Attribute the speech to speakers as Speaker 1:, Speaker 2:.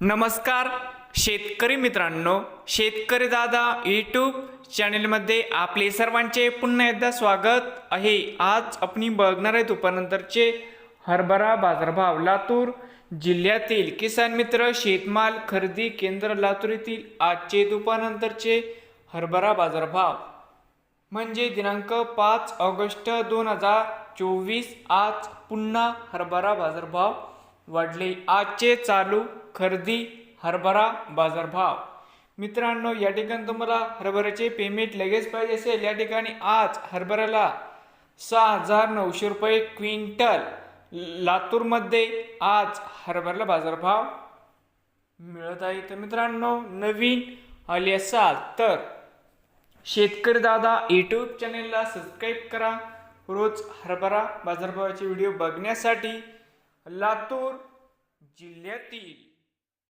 Speaker 1: नमस्कार शेतकरी मित्रांनो शेतकरी दादा यूट्यूब चॅनेलमध्ये आपले सर्वांचे पुन्हा एकदा स्वागत आहे. आज आपण बघणार आहे दुपारनंतरचे हरभरा बाजारभाव. लातूर जिल्ह्यातील किसान मित्र शेतमाल खरेदी केंद्र लातूर येथील आजचे दुपारनंतरचे हरभरा बाजारभाव. म्हणजे दिनांक पाच ऑगस्ट दोन हजार चोवीस आज पुन्हा हरभरा बाजारभाव. वाढले आजचे चालू खरेदी हरभरा बाजारभाव. मित्रांनो या ठिकाणी तुम्हाला हरभऱ्याचे पेमेंट लगेच पाहिजे असेल. या ठिकाणी आज हरभऱ्याला सहा हजार नऊशे रुपये क्विंटल. लातूरमध्ये आज हरभऱ्याला बाजारभाव मिळत आहे. तर मित्रांनो नवीन आले असाल तर शेतकरी दादा यूट्यूब चॅनेलला सबस्क्राईब करा. रोज हरभरा बाजारभावाचे व्हिडिओ बघण्यासाठी लातूर जिल्ह्यातील.